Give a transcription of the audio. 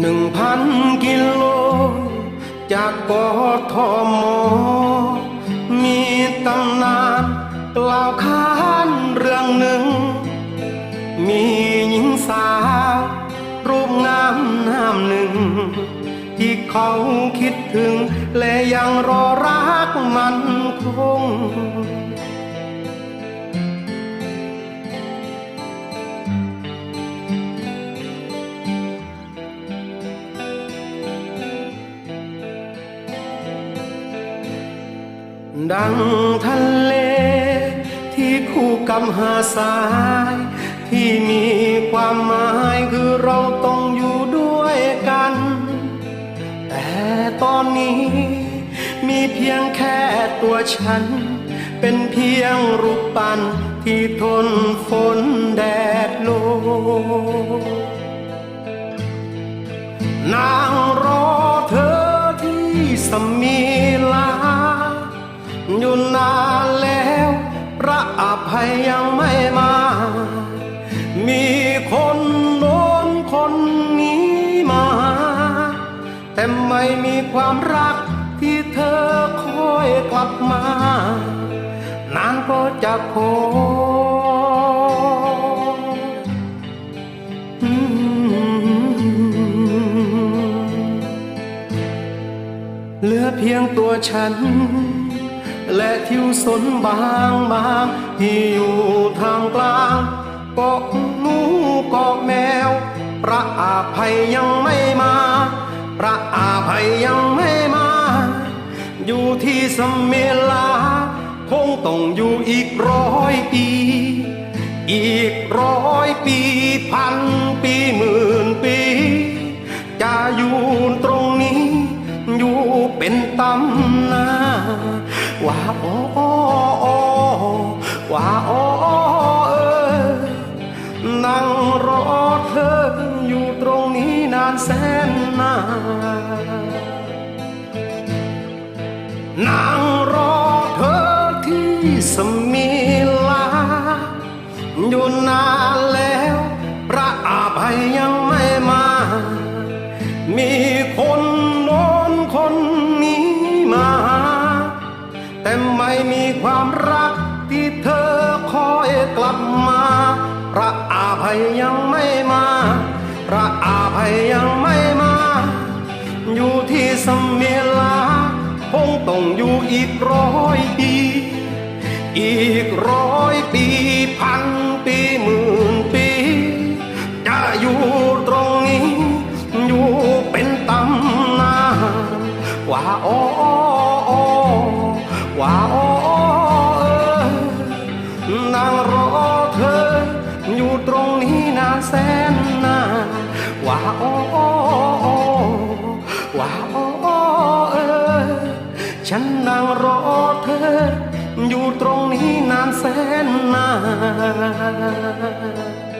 หนึ่งพันกิโล จากกทมมีตำนานกล่าวขานเรื่องหนึ่ง มีหญิงสาว รูปงามน้ำหนึ่ง ที่เขาคิดถึง และยังรอรักมันคง ดังทะเลที่คู่กับหาดทราย ที่มีความหมายคือเราต้องอยู่ด้วยกัน แต่ตอนนี้ มีเพียงแค่ตัวฉัน เป็นเพียงรูปปั้นที่ทนฝนแดดลมนางรอเธอที่สมี อยู่นานแล้ว พระอภัยยังไม่มา มีคนโน้นคนนี้มา แต่ไม่มีความรักที่เธอคอยกลับมา นางก็จะขออืมเหลือเพียงตัวฉัน และทิวสนบางบางที่อยู่ทางกลางเกาะหนูเกาะแมว พระอาภัยยังไม่มา พระอาภัยยังไม่มา อยู่ที่สมเมลา คงต้องอยู่อีกร้อยปี อีกร้อยปีพันปีหมื่นปี จะอยู่ตรงนี้ อยู่เป็นตำนานานแสนนานางรอเธอที่สมีลา อยู่นานแล้วพระอาภัยยังไม่มา มีคนโน้นคนนี้มา แต่ไม่มีความรักที่เธอคอยกลับมา พระอาภัยยังไม่มา ระอาภัยยังไม่มา อยู่ที่สมเมลาคงต้องอยู่อีกร้อยปี อีกร้อยปีพันปีหมื่นปี จะอยู่ตรงนี้ อยู่เป็นตำนานว่าโอ้โอ้โอ้ว่าโอ้โอ้เออนางรอเธอ อยู่ตรงนี้นานแสน โอ้โอ้โอ้ว่าโอ้เออฉันนั่งรอเธอ อยู่ตรงนี้นานแสนนาน